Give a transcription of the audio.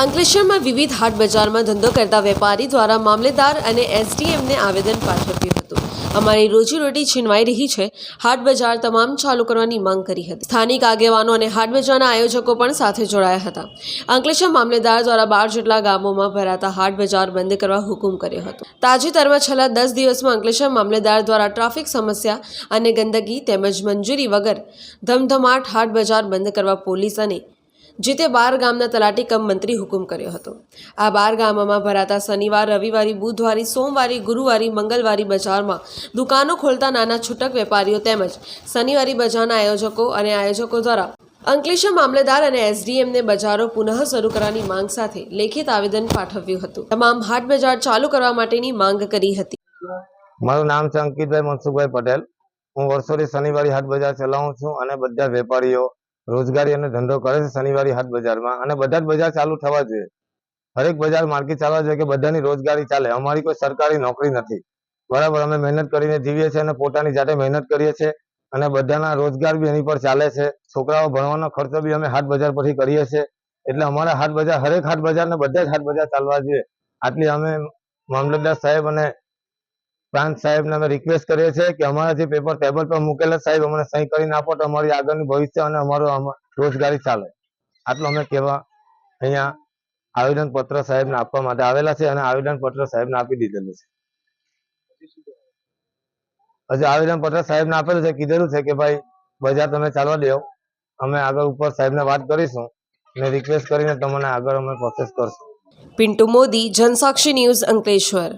અંકલેશ્વરમાં વિવિધ હાટ બજારમાં ધંધો કરતા વેપારી દ્વારા મામલેદાર અને એસડીએમને આવેદન પાઠવ્યું હતું. અમારી રોજીરોટી છીનવાઈ રહી છે. હાટ બજાર તમામ ચાલુ કરવાની માંગ કરી હતી. સ્થાનિક આગેવાનો અને હાટ બજારના આયોજકો પણ સાથે જોડાયા હતા. અંકલેશ્વર મામલેદાર દ્વારા બાર જેટલા ગામોમાં ભરાતા હાટ બજાર બંધ કરવા હુકુમ કર્યો હતો. તાજેતરમાં છેલ્લા દસ દિવસમાં અંકલેશ્વર મામલેદાર દ્વારા ટ્રાફિક સમસ્યા અને ગંદકી તેમજ મંજૂરી વગર ધમધમાટ હાટ બજાર બંધ કરવા પોલીસ અને જે તે બાર ગામના તલાટી કમ મંત્રી હુકુમ કર્યો હતો. આ બાર ગામોમાં ભરાતા શનિવાર, રવિવારી, બુધવારી, સોમવારી, ગુરુવારી, મંગળવારી બજારમાં દુકાનો ખોલતા નાના છૂટક વેપારીઓ તેમજ શનિવારી બજારના આયોજકો અને આયોજકો દ્વારા અંકલેશ્વર મામલેદાર અને એસડીએમને બજારો પુનઃ શરૂ કરવાની માંગ સાથે લેખિત આવેદન પાઠવ્યું હતું. તમામ હાટ બજાર ચાલુ કરવા માટેની માંગ કરી હતી. મારું નામ છે અંકિતભાઈ મનસુખભાઈ પટેલ. હું વર્ષોથી શનિવારી હાટ બજાર ચલાવું છું અને બધા વેપારીઓ રોજગારી અને ધંધો કરે છે શનિવારી હાટ બજારમાં. અને બધા જ બજાર ચાલુ થવા જોઈએ. હરેક બજાર માર્કેટ ચાલવા જોઈએ કે બધાની રોજગારી ચાલે. અમારી કોઈ સરકારી નોકરી નથી. બરાબર, અમે મહેનત કરીને જીવીએ છીએ અને પોતાની જાતે મહેનત કરીએ છીએ અને બધાના રોજગાર બી એની પર ચાલે છે. છોકરાઓ ભણવાનો ખર્ચો બી અમે હાટ બજાર પરથી કરીએ છીએ. એટલે અમારા હાટ બજાર, હરેક હાટ બજાર ને બધા જ હાટ બજાર ચાલવા જોઈએ. આટલી અમે મામલતદાર સાહેબ અને પ્રાંત સાહેબને અમે રિક્વેસ્ટ કરીએ છીએ કે અમારા જે પેપર ટેબલ પર મૂકેલા સાહેબ, અમને સહી કરીને આપો તો અમારી આગળનું ભવિષ્ય અને અમારો રોજગારી ચાલે. આટલું અમે કહેવા અહીંયા આવેદન પત્ર સાહેબને આપવા માટે આવેલા છે અને આવેદન પત્ર સાહેબને આપી દીધેલું છે. હજી આવેદન પત્ર સાહેબને આપેલું છે, કીધેલું છે કે ભાઈ, બજાર તમે ચાલવા દેવો અમે આગળ ઉપર સાહેબને વાત કરીશું અને રિક્વેસ્ટ કરીને તમને આગળ અમે પ્રોસેસ કરશું. પિન્ટુ મોદી, જનસાક્ષી ન્યૂઝ અંકલેશ્વર.